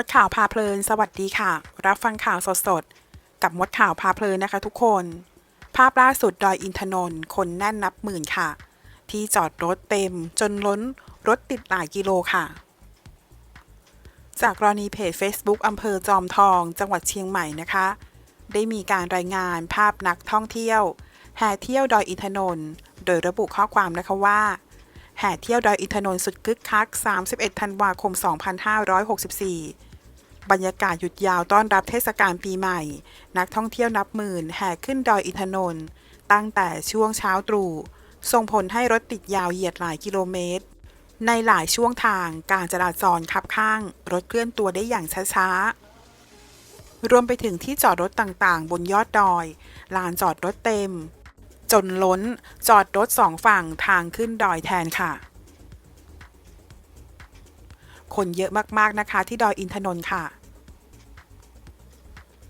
มดข่าวพาเพลิน สวัสดีค่ะ รับฟังข่าวสดๆ กับมดข่าวพาเพลินนะคะทุกคน ภาพล่าสุดดอยอินทนนท์คนแน่นนับหมื่นค่ะ ที่จอดรถเต็มจนล้นรถติดหลายกิโลค่ะ จากกรณีเพจ Facebook อำเภอจอมทอง จังหวัดเชียงใหม่นะคะ ได้มีการรายงานภาพนักท่องเที่ยวแห่เที่ยวดอยอินทนนท์โดยระบุข้อความนะคะว่าแห่เที่ยวดอยอินทนนท์สุดคึกคัก 31 ธันวาคม 2564 บรรยากาศหยุดยาวต้อนรับเทศกาลปีใหม่ นักท่องเที่ยวนับหมื่นแห่ขึ้นดอยอินทนนท์ตั้งแต่ช่วงเช้าตรู่ส่งผลให้รถติดยาวเหยียดหลายกิโลเมตร ในหลายช่วงทางการจราจรคับข้าง รถเคลื่อนตัวได้อย่างช้าๆ รวมไปถึงที่จอดรถต่างๆ บนยอดดอย ลานจอดรถเต็ม จนล้นจอดรถสองฝั่งทางขึ้นดอยแทนค่ะ คนเยอะมากๆนะคะที่ดอยอินทนนท์ค่ะ